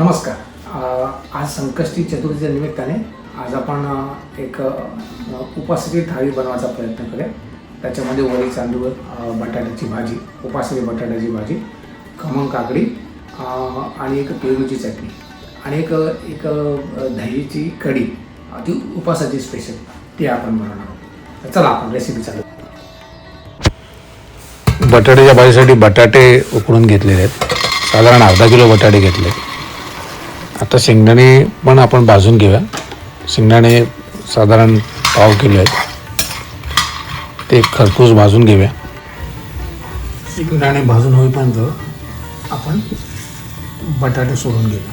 नमस्कार. आज संकष्टी चतुर्थीच्या निमित्ताने आज आपण एक अ, उपासाची थाळी बनवायचा प्रयत्न करूया. त्याच्यामध्ये वरी तांदूळ बटाट्याची भाजी उपासाची बटाट्याची भाजी खमंग काकडी आणि एक पेरूची चटणी आणि एक एक दहीची कढी ती उपासाची स्पेशल ती आपण बनवणार आहोत. चला आपण रेसिपी चालू बटाट्याच्या भाजीसाठी बटाटे उकडून घेतलेले आहेत. साधारण अर्धा किलो बटाटे घेतले आहेत आता शेंगदाणे पण आपण भाजून घेऊया. शेंगदाणे साधारण पाव किलो आहेत. ते खरपूस भाजून घेऊया. शेंगदाणे भाजून होईपर्यंत आपण बटाटे सोडून घेऊया.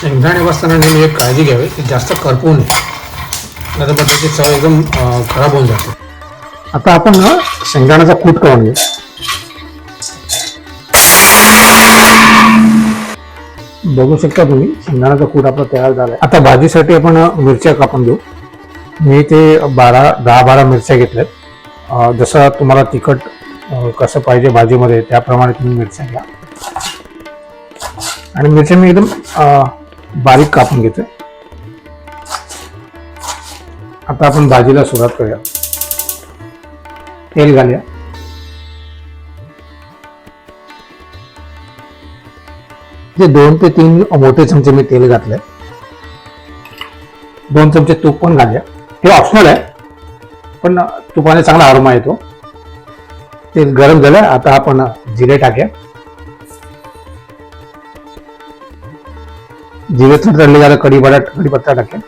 शेंगदाणे बसताना नेहमी एक काळजी घ्यावी की जास्त करपू नये. नाही तर बटाट्याची चव एकदम खराब होऊन जाते. आता आपण शेंगदाण्याचा कूट करून घेऊ बघू शकता तुम्ही. शेंगदाण्याचा कूट आपला तयार झाला आता भाजीसाठी आपण मिरच्या कापून घेऊ मी ते बारा दहा बारा मिरच्या घेतल्यात. जसं तुम्हाला तिखट कसं पाहिजे भाजीमध्ये त्याप्रमाणे तुम्ही मिरच्या घ्या. आणि मिरच्या मी एकदम बारीक कापून घेतोय आता आपण भाजीला सुरुवात करूया. तेल घालूया. जे दोन ते तीन मोठे चमचे मी तेल घातलंय. दोन चमचे तूप पण घालूया. हे ऑप्शनल आहे पण तुपाने चांगला अरोमा येतो. तेल गरम झालं आता आपण जिरे टाक्या. जिरे तडले झालं कढी कढीपत्ता टाक्या.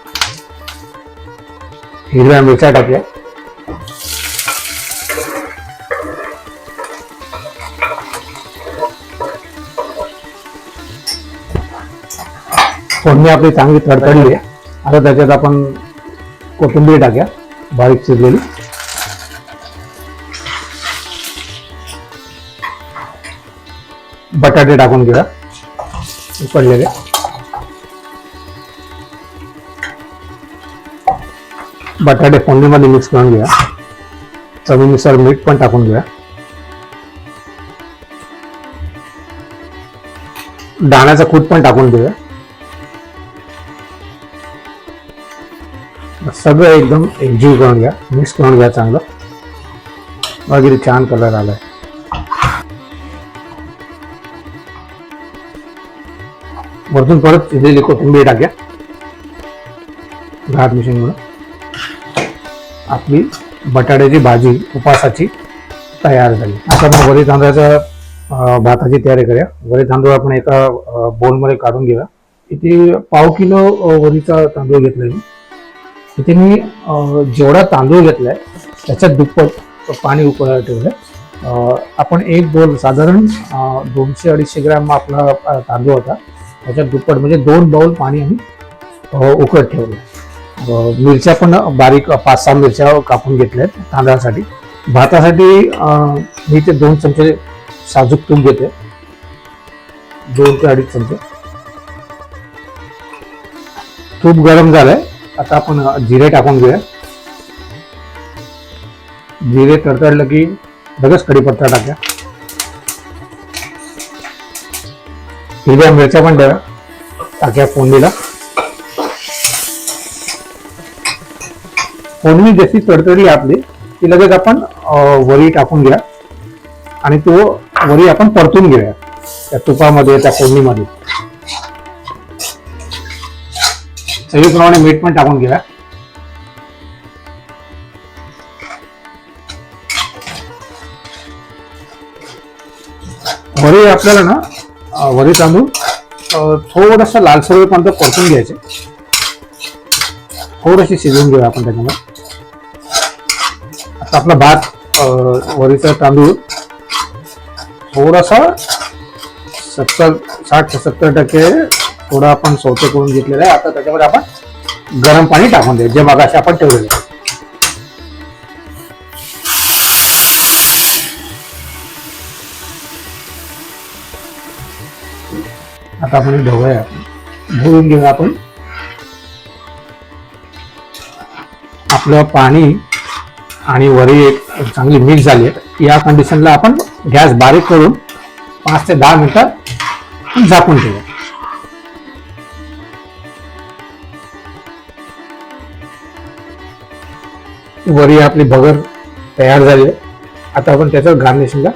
हिरव्या मिरच्या टाक्या. फोडणी आपली चांगली तडतडली आहे. आता त्याच्यात आपण कोथिंबीर टाक्या बारीक चिरलेली. बटाटे टाकून घेऊया उकडलेले. बटाटे फोडणीमध्ये मिक्स करून घ्या चवीनुसार मीठ पण टाकून घ्या दाण्याचा कूट पण टाकून घेऊया. सगळं एकदम एकजीव करून घ्या मिक्स करून घ्या चांगलं. वगैरे छान कलर आलाय. वरतून परत शिजलेली कोथिंबीर टाक्या. घाट मिशन म्हणून. आपली बटाट्याची भाजी उपासाची तयार झाली. आता आपण वरी तांदळाच्या भाताची तयारी करूया. वरी तांदूळ आपण एका बोलमध्ये काढून घेऊया. इथे पाव किलो वरीचा तांदूळ घेतलाय मी इथे मी जेवढा तांदूळ घेतलाय त्याच्यात दुप्पट पाणी उकळायला ठेवलंय. आपण एक बोल साधारण दोनशे अडीचशे ग्रॅम आपला तांदूळ होता. त्याच्यात दुप्पट म्हणजे दोन बाउल पाणी आम्ही उकळत ठेवलं मिरच्या पण बारीक पाच सहा मिरच्या कापून घेतल्या आहेत तांदळासाठी. भातासाठी मी ते दोन चमचे साजूक तूप घेते दोन ते अडीच चमचे. तूप गरम झालंय. आता आपण जिरे टाकून घेऊया. जिरे तडतडलं की लगेच कढीपत्ता टाक्या हिरव्या मिरच्या पण द्या टाक्या फोडणीला. फोडणी जशी तडतडली आपली ती लगेच आपण वरी टाकून घ्या. आणि तो वरी आपण परतून घेऊया त्या तुपामध्ये त्या फोडणीमध्ये. चवीप्रमाणे मीठ पण टाकून घ्या वरी आपल्याला ना वरी तांदूळ अं, थोडंसं लालसर पर्यंत परतून घ्यायचे. थोडीशी शिजवून घेऊया आपण त्याच्यामध्ये. आता आपला भात वरीचा तांदूळ थोडासा सत्तर साठ ते सत्तर टक्के थोडं आपण सौते करून घेतलेलं आहे. आता त्याच्यामध्ये आपण गरम पाणी टाकून द्या जे मगाशी आपण ठेवलेलं आहे. आता आपण ढवळूया. ढवळून घेऊया आपण. आपलं पाणी आणि वरी एक चांगली मिक्स झाली आहे. या कंडिशनला आपण गॅस बारीक करून पाच ते दहा मिनटं झाकून ठेवूया. वरी आपली भगर तयार झाली. आहे आता आपण त्याच्यावर गार्निशिंगला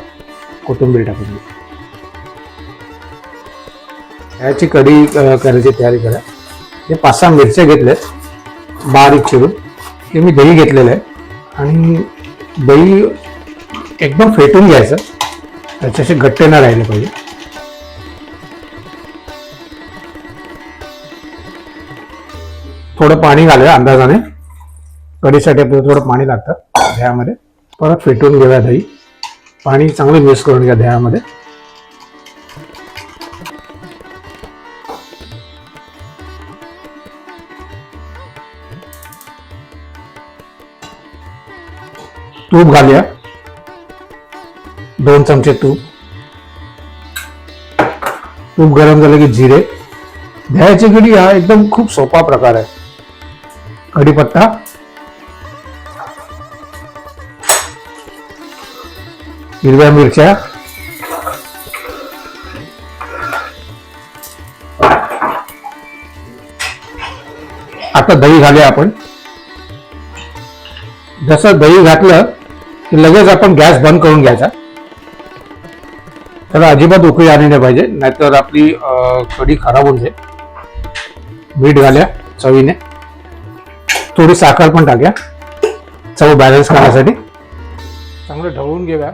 कोथिंबीर टाकून देऊ. याची कढी करायची तयारी करा. हे पाच सहा मिरच्या घेतल्यात बारीक चिरून. ते मी दही घेतलेलं आहे. आणि दही एकदम फेटून घ्यायचं. त्याच्याशी घट्टे न राहिले पाहिजे. थोडं पाणी घालूया अंदाजाने. कढीसाठी आपल्याला थोडं पाणी लागतं दह्यामध्ये. परत फेटून घेऊया दही. पाणी चांगलं मिक्स करून घ्या दह्यामध्ये. तूप घालूया. दोन चमचे तूप. तूप गरम झालं की जिरे. दह्याची कढी हा एकदम खूप सोपा प्रकार आहे. कढीपत्ता. हिरव्या मिरच्या. आता दही घालूया आपण. जसं दही घातलं की लगेच आपण गॅस बंद करून घ्यायचा. त्याला अजिबात उकळी आली नाही पाहिजे नाहीतर आपली कडी कढी खराब होऊन जाईल. मीठ घाल्या चवीने. थोडी साखर पण टाक्या. चव बॅलन्स करण्यासाठी. चांगलं ढवळून घेऊया.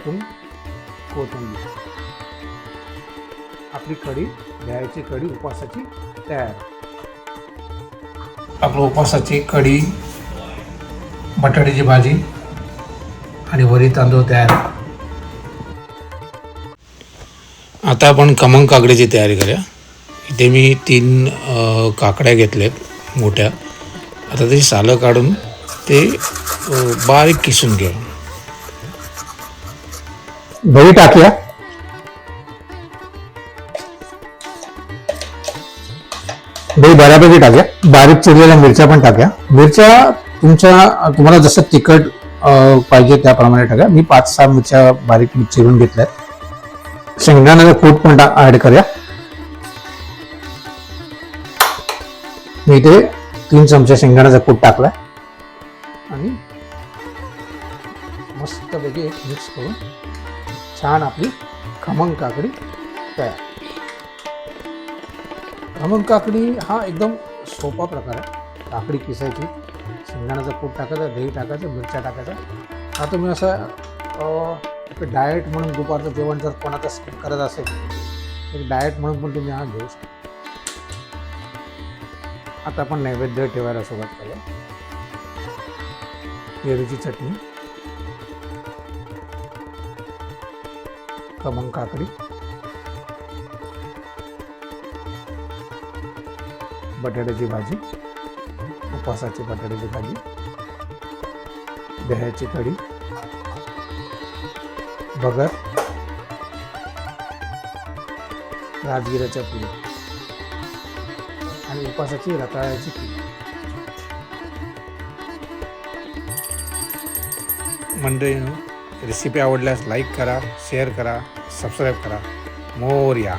वरतून कोथिंबीर आपली कढी दह्याची कढी उपवासाची तयार. आपलं उपवासाची कढी बटाट्याची भाजी आणि वरी तांदूळ तयार. आता आपण कमंग काकडीची तयारी करूया. इथे मी तीन काकड्या घेतल्यात मोठ्या. आता त्याची सालं काढून ते बारीक किसून घ्या दही टाकूया. दही बऱ्यापैकी टाक्या. बारीक चिरलेल्या मिरच्या पण टाक्या. मिरच्या तुमच्या तुम्हाला जसं तिखट पाहिजे त्याप्रमाणे टाका मी पाच सहा मिरच्या बारीक चिरून घेतल्या शेंगदाण्याचा कूट पण ऍड करूया. मी इथे तीन चमचे शेंगदाण्याचा कूट टाकलाय. आणि मस्तपैकी मिक्स करून छान आपली खमंग काकडी तयार. खमंग काकडी हा एकदम सोपा प्रकार आहे. काकडी किसायची शेंगदाण्याचं कूट टाकायचं दही टाकायचं मिरच्या टाकायचा हा तुम्ही असं डाएट म्हणून दुपारचं जेवण जर कोणाचा स्किप करत असेल एक डाएट म्हणून पण तुम्ही हा घेऊ शकता. आता आपण नैवेद्य ठेवायला सुरुवात करूया. पेरूची चटणी. क्रमांकाकडे. बटाट्याची भाजी उपासाची बटाट्याची भाजी दह्याची कढी भगर राजगिराच्या पुरी आणि उपासाची रताळ्याची खीर. मंडळी रेसिपी आवडल्यास लाईक करा शेअर करा सबस्क्राईब करा. मोर या